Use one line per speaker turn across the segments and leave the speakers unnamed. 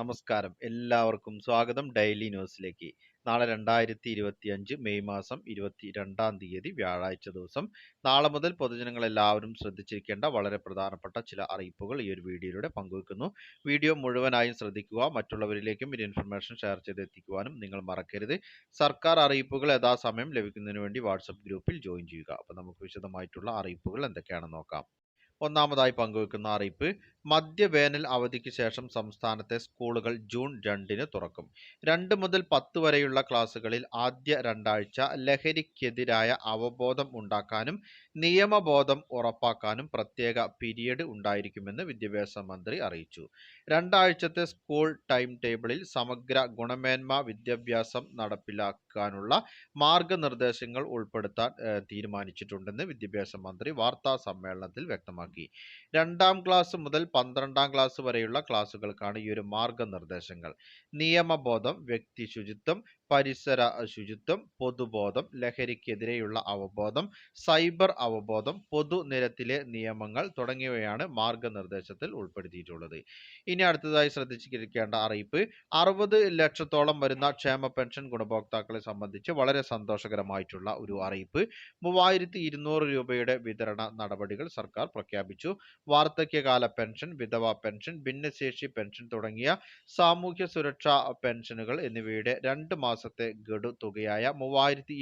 നമസ്കാരം എല്ലാവർക്കും സ്വാഗതം ഡെയിലി ന്യൂസിലേക്ക് നാളെ രണ്ടായിരത്തി ഇരുപത്തി അഞ്ച് മെയ് മാസം ഇരുപത്തി രണ്ടാം തീയതി വ്യാഴാഴ്ച ദിവസം നാളെ മുതൽ പൊതുജനങ്ങൾ എല്ലാവരും ശ്രദ്ധിച്ചിരിക്കേണ്ട വളരെ പ്രധാനപ്പെട്ട ചില അറിയിപ്പുകൾ ഈ ഒരു വീഡിയോയിലൂടെ പങ്കുവെക്കുന്നു വീഡിയോ മുഴുവനായും ശ്രദ്ധിക്കുക മറ്റുള്ളവരിലേക്കും ഈ ഇൻഫർമേഷൻ ഷെയർ ചെയ്ത് എത്തിക്കുവാനും നിങ്ങൾ മറക്കരുത് സർക്കാർ അറിയിപ്പുകൾ യഥാസമയം ലഭിക്കുന്നതിന് വേണ്ടി വാട്സപ്പ് ഗ്രൂപ്പിൽ ജോയിൻ ചെയ്യുക അപ്പോൾ നമുക്ക് വിശദമായിട്ടുള്ള അറിയിപ്പുകൾ എന്തൊക്കെയാണെന്ന് നോക്കാം ഒന്നാമതായി പങ്കുവെക്കുന്ന അറിയിപ്പ് മധ്യവേനൽ അവധിക്ക് ശേഷം സംസ്ഥാനത്തെ സ്കൂളുകൾ ജൂൺ രണ്ടിന് തുറക്കും രണ്ട് മുതൽ പത്ത് വരെയുള്ള ക്ലാസുകളിൽ ആദ്യ രണ്ടാഴ്ച ലഹരിക്കെതിരായ അവബോധം ഉണ്ടാക്കാനും നിയമബോധം ഉറപ്പാക്കാനും പ്രത്യേക പീരീഡ് ഉണ്ടായിരിക്കുമെന്ന് വിദ്യാഭ്യാസ മന്ത്രി അറിയിച്ചു രണ്ടാഴ്ചത്തെ സ്കൂൾ ടൈം ടേബിളിൽ സമഗ്ര ഗുണമേന്മ വിദ്യാഭ്യാസം നടപ്പിലാക്കാനുള്ള മാർഗനിർദ്ദേശങ്ങൾ ഉൾപ്പെടുത്താൻ തീരുമാനിച്ചിട്ടുണ്ടെന്ന് വിദ്യാഭ്യാസ മന്ത്രി വാർത്താ സമ്മേളനത്തിൽ വ്യക്തമാക്കി വ്യക്തമാക്കി രണ്ടാം ക്ലാസ് മുതൽ പന്ത്രണ്ടാം ക്ലാസ് വരെയുള്ള ക്ലാസ്സുകൾക്കാണ് ഈ ഒരു മാർഗനിർദ്ദേശങ്ങൾ നിയമബോധം വ്യക്തി ശുചിത്വം പരിസര ശുചിത്വം പൊതുബോധം ലഹരിക്കെതിരെയുള്ള അവബോധം സൈബർ അവബോധം പൊതുനിരത്തിലെ നിയമങ്ങൾ തുടങ്ങിയവയാണ് മാർഗനിർദ്ദേശത്തിൽ ഉൾപ്പെടുത്തിയിട്ടുള്ളത് ഇനി അടുത്തതായി ശ്രദ്ധിച്ചിരിക്കേണ്ട അറിയിപ്പ് അറുപത് ലക്ഷത്തോളം വരുന്ന ക്ഷേമ പെൻഷൻ ഗുണഭോക്താക്കളെ സംബന്ധിച്ച് വളരെ സന്തോഷകരമായിട്ടുള്ള ഒരു അറിയിപ്പ് മൂവായിരത്തി രൂപയുടെ വിതരണ നടപടികൾ സർക്കാർ പ്രഖ്യാപിച്ചു പ്രഖ്യാപിച്ചു വാർദ്ധക്യകാല പെൻഷൻ വിധവ പെൻഷൻ ഭിന്നശേഷി പെൻഷൻ തുടങ്ങിയ സാമൂഹ്യ സുരക്ഷാ പെൻഷനുകൾ എന്നിവയുടെ രണ്ട് മാസത്തെ ഗഡു തുകയായ മൂവായിരത്തി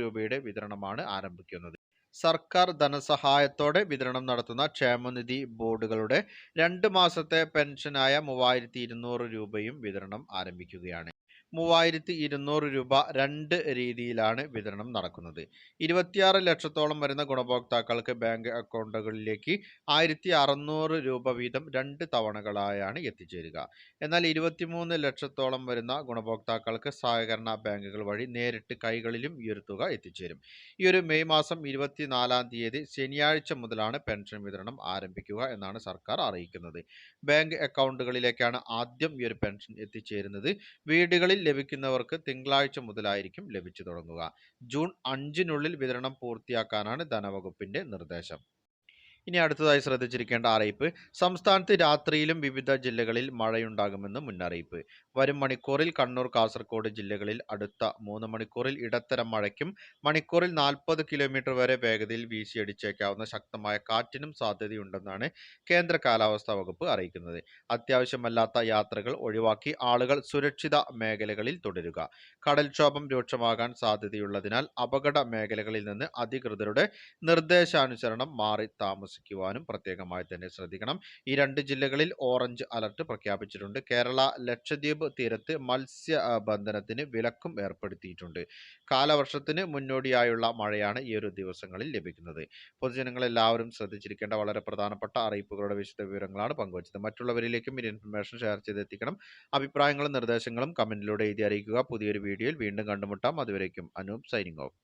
രൂപയുടെ വിതരണമാണ് ആരംഭിക്കുന്നത് സർക്കാർ ധനസഹായത്തോടെ വിതരണം നടത്തുന്ന ക്ഷേമനിധി ബോർഡുകളുടെ രണ്ട് മാസത്തെ പെൻഷനായ മൂവായിരത്തി ഇരുന്നൂറ് രൂപയും വിതരണം ആരംഭിക്കുകയാണ് മൂവായിരത്തി ഇരുന്നൂറ് രൂപ രണ്ട് രീതിയിലാണ് വിതരണം നടക്കുന്നത് ഇരുപത്തിയാറ് ലക്ഷത്തോളം വരുന്ന ഗുണഭോക്താക്കൾക്ക് ബാങ്ക് അക്കൗണ്ടുകളിലേക്ക് ആയിരത്തി അറുന്നൂറ് രൂപ വീതം രണ്ട് തവണകളായാണ് എത്തിച്ചേരുക എന്നാൽ ഇരുപത്തിമൂന്ന് ലക്ഷത്തോളം വരുന്ന ഗുണഭോക്താക്കൾക്ക് സഹകരണ ബാങ്കുകൾ വഴി നേരിട്ട് കൈകളിലും ഈ തുക എത്തിച്ചേരും ഈ ഒരു മെയ് മാസം ഇരുപത്തിനാലാം തീയതി ശനിയാഴ്ച മുതലാണ് പെൻഷൻ വിതരണം ആരംഭിക്കുക എന്നാണ് സർക്കാർ അറിയിക്കുന്നത് ബാങ്ക് അക്കൗണ്ടുകളിലേക്കാണ് ആദ്യം ഈ ഒരു പെൻഷൻ എത്തിച്ചേരുന്നത് വീടുകളിൽ ലഭിക്കുന്നവർക്ക് തിങ്കളാഴ്ച മുതലായിരിക്കും ലഭിച്ചു തുടങ്ങുക ജൂൺ അഞ്ചിനുള്ളിൽ വിതരണം പൂർത്തിയാക്കാനാണ് ധനവകുപ്പിന്റെ നിർദ്ദേശം ഇനി അടുത്തതായി ശ്രദ്ധിച്ചിരിക്കേണ്ട അറിയിപ്പ് സംസ്ഥാനത്ത് രാത്രിയിലും വിവിധ ജില്ലകളിൽ മഴയുണ്ടാകുമെന്ന് മുന്നറിയിപ്പ് വരും മണിക്കൂറിൽ കണ്ണൂർ കാസർഗോഡ് ജില്ലകളിൽ അടുത്ത മൂന്ന് മണിക്കൂറിൽ ഇടത്തരം മഴയ്ക്കും മണിക്കൂറിൽ നാൽപ്പത് കിലോമീറ്റർ വരെ വേഗതയിൽ വീശിയടിച്ചേക്കാവുന്ന ശക്തമായ കാറ്റിനും സാധ്യതയുണ്ടെന്നാണ് കേന്ദ്ര കാലാവസ്ഥാ വകുപ്പ് അറിയിക്കുന്നത് അത്യാവശ്യമല്ലാത്ത യാത്രകൾ ഒഴിവാക്കി ആളുകൾ സുരക്ഷിത മേഖലകളിൽ തുടരുക കടൽക്ഷോഭം രൂക്ഷമാകാൻ സാധ്യതയുള്ളതിനാൽ അപകട മേഖലകളിൽ നിന്ന് അധികൃതരുടെ നിർദ്ദേശാനുസരണം മാറി താമസിക്കും താമസിക്കുവാനും പ്രത്യേകമായി തന്നെ ശ്രദ്ധിക്കണം ഈ രണ്ട് ജില്ലകളിൽ ഓറഞ്ച് അലർട്ട് പ്രഖ്യാപിച്ചിട്ടുണ്ട് കേരള ലക്ഷദ്വീപ് തീരത്ത് മത്സ്യബന്ധനത്തിന് വിലക്കും ഏർപ്പെടുത്തിയിട്ടുണ്ട് കാലവർഷത്തിന് മുന്നോടിയായുള്ള മഴയാണ് ഈ ഒരു ദിവസങ്ങളിൽ ലഭിക്കുന്നത് പൊതുജനങ്ങൾ എല്ലാവരും ശ്രദ്ധിച്ചിരിക്കേണ്ട വളരെ പ്രധാനപ്പെട്ട അറിയിപ്പുകളുടെ വിശദ വിവരങ്ങളാണ് പങ്കുവച്ചത് മറ്റുള്ളവരിലേക്കും ഈ ഇൻഫർമേഷൻ ഷെയർ ചെയ്തെത്തിക്കണം അഭിപ്രായങ്ങളും നിർദ്ദേശങ്ങളും കമൻറ്റിലൂടെ എഴുതി അറിയിക്കുക പുതിയൊരു വീഡിയോയിൽ വീണ്ടും കണ്ടുമുട്ടാം അതുവരേക്കും അനൂപ് സൈനിങ് ഓഫ്